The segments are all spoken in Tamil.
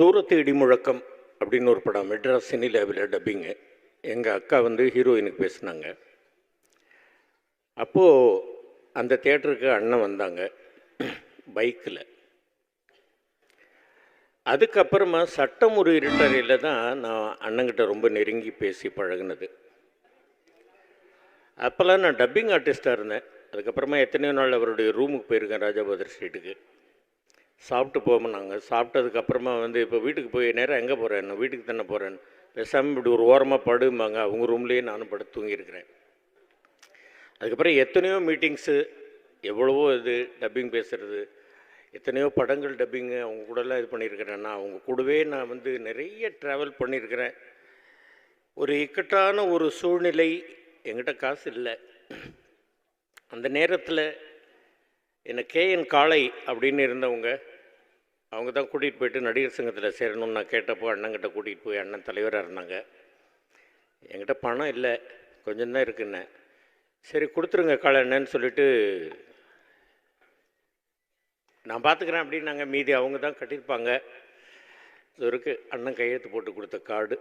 தூரத்து இடிமுழக்கம் அப்படின்னு ஒரு படம் மெட்ராஸ் சினி லேபில் டப்பிங்கு எங்கள் அக்கா வந்து ஹீரோயினுக்கு பேசினாங்க. அப்போது அந்த தேட்டருக்கு அண்ணன் வந்தாங்க பைக்கில் அதுக்கப்புறமா சட்டம் ஒரு இருட்டறையில் தான் நான் அண்ணங்கிட்ட ரொம்ப நெருங்கி பேசி பழகுனது. அப்போல்லாம் நான் டப்பிங் ஆர்டிஸ்ட்டாக இருந்தேன். அதுக்கப்புறமா எத்தனையோ நாள் அவருடைய ரூமுக்கு போயிருக்கேன் ராஜாபாதர் ஸ்ட்ரீட்டுக்கு சாப்பிட்டு போமோனாங்க சாப்பிட்டதுக்கப்புறமா வந்து இப்போ வீட்டுக்கு போய் நேரம் எங்கே போகிறேன் வீட்டுக்கு தானே போகிறேன் பேசாமல் இப்படி ஒரு ஓரமாக படும்பாங்க. அவங்க ரூம்லேயே நானும் படுத்து தூங்கியிருக்கிறேன். அதுக்கப்புறம் எத்தனையோ மீட்டிங்ஸு எவ்வளவோ இது டப்பிங் பேசுகிறது எத்தனையோ படங்கள் டப்பிங்கு அவங்க கூடலாம் இது பண்ணியிருக்கிறேன் நான் அவங்க கூடவே நான் வந்து நிறைய ட்ராவல் பண்ணியிருக்கிறேன். ஒரு இக்கட்டான ஒரு சூழ்நிலை எங்கிட்ட காசு இல்லை. அந்த நேரத்தில் என்னை கேஎன் காளை அப்படின்னு இருந்தவங்க அவங்க தான் கூட்டிகிட்டு போயிட்டு நடிகர் சங்கத்தில் சேரணும்னு நான் கேட்டப்போ அண்ணங்கிட்ட கூட்டிகிட்டு போய் அண்ணன் தலைவராக இருந்தாங்க. என்கிட்ட பணம் இல்லை கொஞ்சம் தான் இருக்குன்னு சரி கொடுத்துருங்க காளை சொல்லிட்டு நான் பார்த்துக்கிறேன் அப்படின்னாங்க. மீதி அவங்க தான் கட்டியிருப்பாங்க. இது இருக்குது அண்ணன் கையெழுத்து போட்டு கொடுத்த கார்டு.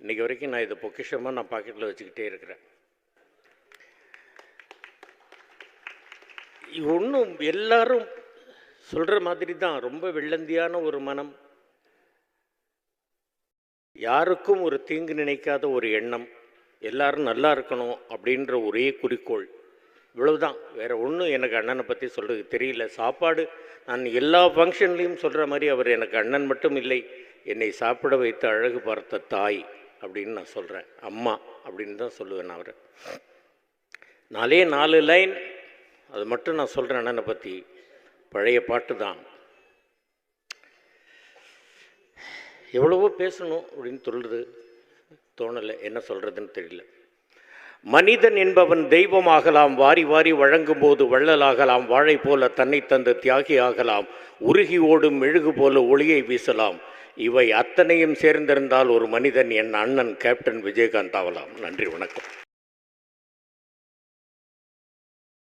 இன்றைக்கி வரைக்கும் நான் இதை பொக்கிஷமாக நான் பாக்கெட்டில் வச்சுக்கிட்டே இருக்கிறேன். ஒன்றும் எல்லாரும் சொல்கிற மாதிரி தான் ரொம்ப வெள்ளந்தியான ஒரு மனம். யாருக்கும் ஒரு தீங்கு நினைக்காத ஒரு எண்ணம் எல்லாரும் நல்லா இருக்கணும் அப்படின்ற ஒரே குறிக்கோள். இவ்வளவுதான். வேற ஒன்றும் எனக்கு அண்ணனை பற்றி சொல்கிறது தெரியல. சாப்பாடு நான் எல்லா ஃபங்க்ஷன்லேயும் சொல்கிற மாதிரி அவர் எனக்கு அண்ணன் மட்டும் இல்லை. என்னை சாப்பிட வைத்து அழகு பார்த்த தாய் அப்படின்னு நான் சொல்கிறேன் அம்மா அப்படின்னு தான் சொல்லுவேன் நான் அவரை. நாலே நாலு லைன் அது மட்டும் நான் சொல்கிறேன் அண்ணனை பற்றி பழைய பாட்டு தான். எவ்வளவோ பேசணும் அப்படின்னு சொல்கிறது தோணலை என்ன சொல்கிறதுன்னு தெரியல. மனிதன் என்பவன் தெய்வமாகலாம் வாரி வாரி வழங்கும் போது வள்ளலாகலாம் வாழை போல தன்னை தந்து தியாகி ஆகலாம் உருகி ஓடும் மெழுகு போல ஒளியை வீசலாம். இவை அத்தனையும் சேர்ந்திருந்தால் ஒரு மனிதன் என் அண்ணன் கேப்டன் விஜயகாந்த் ஆகலாம் நன்றி வணக்கம்.